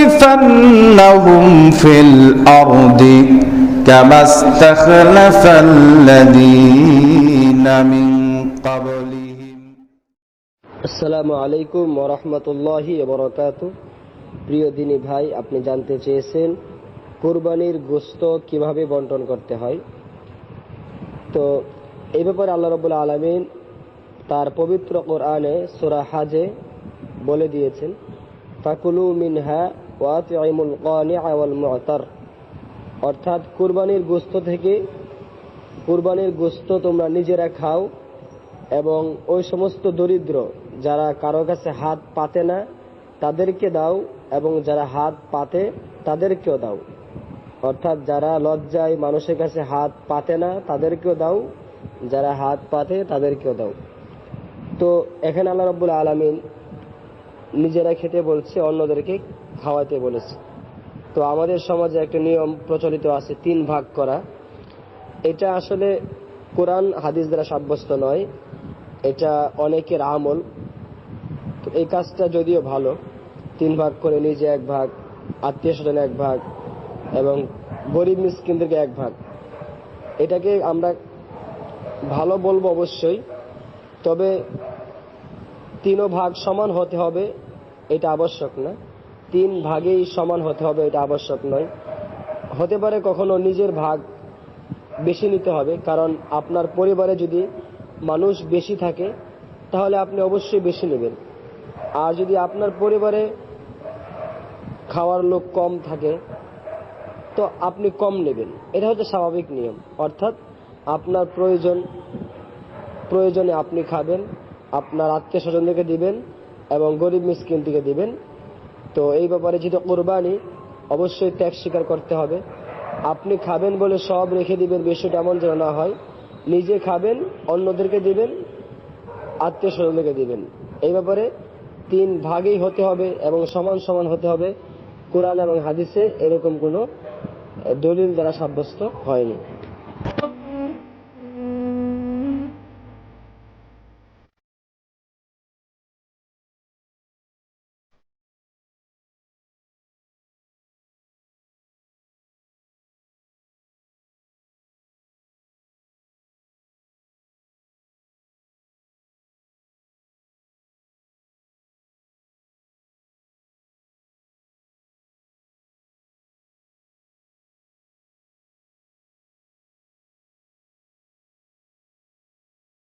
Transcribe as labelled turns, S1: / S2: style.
S1: ليستخلفنهم في الأرض كما استخلف الذين من قبلهم
S2: আসসালামু আলাইকুম ওরহমতুল্লাহি বরকাত প্রিয় দিনী ভাই আপনি জানতে চেয়েছেন কোরবানির গোস্ত কিভাবে বন্টন করতে হয় তো এই ব্যাপারে আল্লাহ রবুল্লা আলমিন তার পবিত্র কোরআনে সুরা হাজে বলে দিয়েছেন ফাকুলু মিনহা ওয়াতিমুল কানি মুতার। অর্থাৎ কুরবানির গোস্ত থেকে, কুরবানির গোস্ত তোমরা নিজেরা খাও এবং ওই সমস্ত দরিদ্র যারা কারও কাছে হাত পাতে না, তাদেরকে দাও এবং যারা হাত পাতে, তাদেরকেও দাও। অর্থাৎ যারা লজ্জায় মানুষের কাছে হাত পাতে না, তাদেরকেও দাও, যারা হাত পাতে, তাদেরকেও দাও। তো এখানে আল্লাহ রব্বুল আলমিন নিজেরা খেতে বলছে, অন্যদেরকে খাওয়াতে বলেছে। তো আমাদের সমাজে একটা নিয়ম প্রচলিত আছে, তিন ভাগ করা। এটা আসলে কোরআন, হাদিস দ্বারা সাব্যস্ত নয়। এটা অনেকের আমল। তো এই কাজটা যদিও ভালো, তিন ভাগ করে নিজে এক ভাগ, আত্মীয় স্বজন এক ভাগ, এবং গরিব মিসকিনদেরকে এক ভাগ। এটাকে আমরা ভালো বলব অবশ্যই, তবে তিনও ভাগ সমান হতে হবে, এটা আবশ্যক না। তিন ভাগেই সমান হতে হবে, এটা আবশ্যক নয়। হতে পারে কখনো নিজের ভাগ বেশি নিতে হবে, কারণ আপনার পরিবারে যদি মানুষ বেশি থাকে, তাহলে আপনি অবশ্যই বেশি নেবেন। আর যদি আপনার পরিবারে খাওয়ার লোক কম থাকে, তো আপনি কম নেবেন। এটা হচ্ছে স্বাভাবিক নিয়ম। অর্থাৎ আপনার প্রয়োজন, প্রয়োজনে আপনি খাবেন। আপনার আত্মীয় স্বজনদেরকে দিবেন এবং গরিব মিসকিন দিকে দিবেন। তো এই ব্যাপারে যেহেতু কোরবানি, অবশ্যই ত্যাগ স্বীকার করতে হবে। আপনি খাবেন বলে সব রেখে দিবেন, বিষয়টা এমন যেন না হয়। নিজে খাবেন, অন্যদেরকে দিবেন, আত্মীয় স্বজনদেরকে দিবেন। এই ব্যাপারে তিন ভাগেই হতে হবে এবং সমান সমান হতে হবে। কোরআন এবং হাদিসে এরকম কোনো দলিল দ্বারা সাব্যস্ত হয়নি।